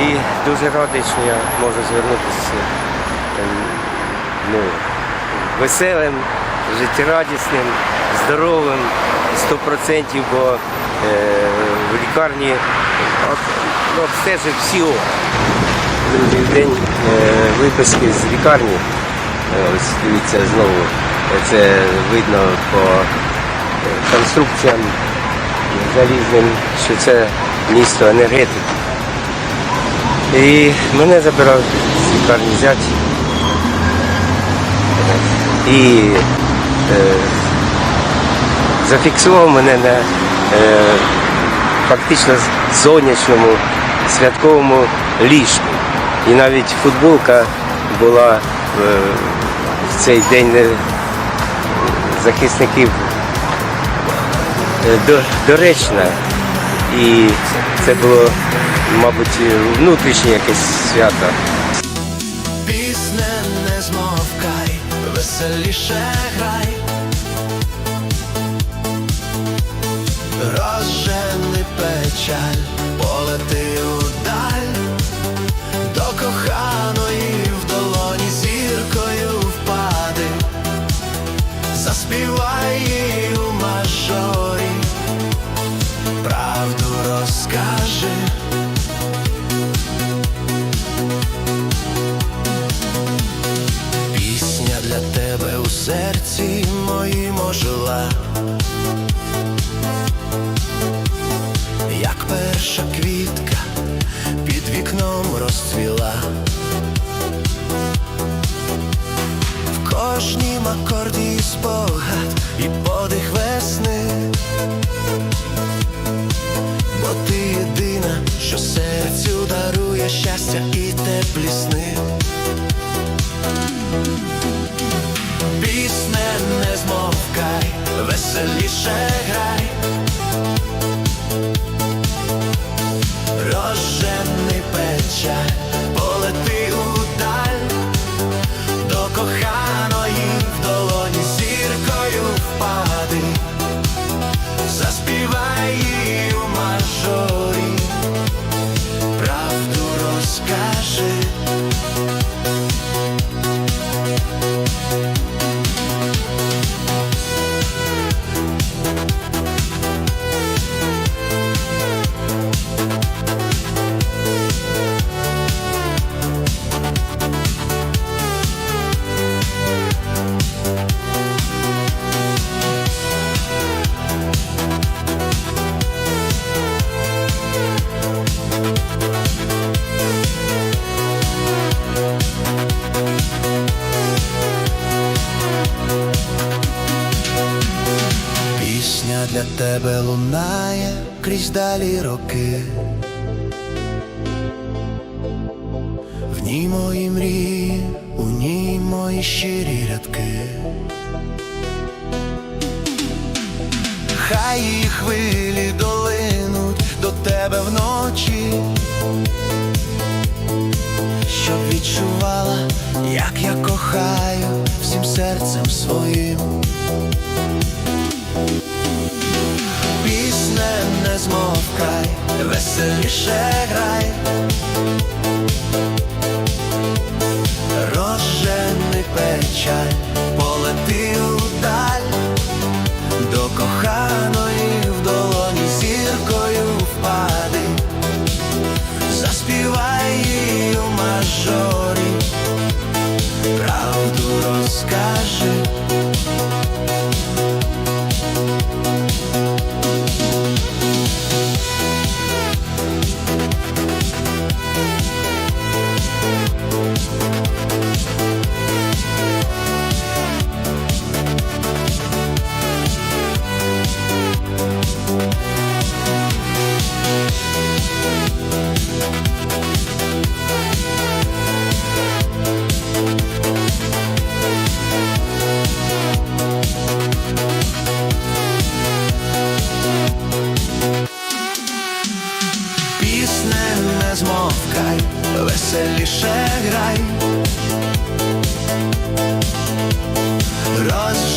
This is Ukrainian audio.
І дуже радий, що я можу звернутися ну, веселим, життєрадісним, здоровим, 100%, бо е, в лікарні обстежив всі. Другий день е, виписки з лікарні. Е, Ось дивіться знову. Це видно по е, конструкціям залізним, що це місто енергетики. І мене забирав з лікарні зять. І е, зафіксував мене на е, фактично сонячному святковому ліжку. І навіть футболка була е, в цей день е, захисників е, доречна. І це було, мабуть, внутрішнє якесь свято. Пісне не змовкай, веселіше грай. Розжени печаль, полети удаль, до коханої в долоні зіркою впади, заспівай серці моїм ожила, як перша квітка під вікном розцвіла. В кожнім акорді спогад і подих весни, бо ти єдина, що серцю дарує щастя і теплі сни. Тебе лунає крізь далі роки. В ній мої мрії, у ній мої щирі рядки. Хай її хвилі долинуть до тебе вночі, щоб відчувала, як я кохаю всім серцем своїм. Змовкай, веселіше грай. Веселіше грай. Розжени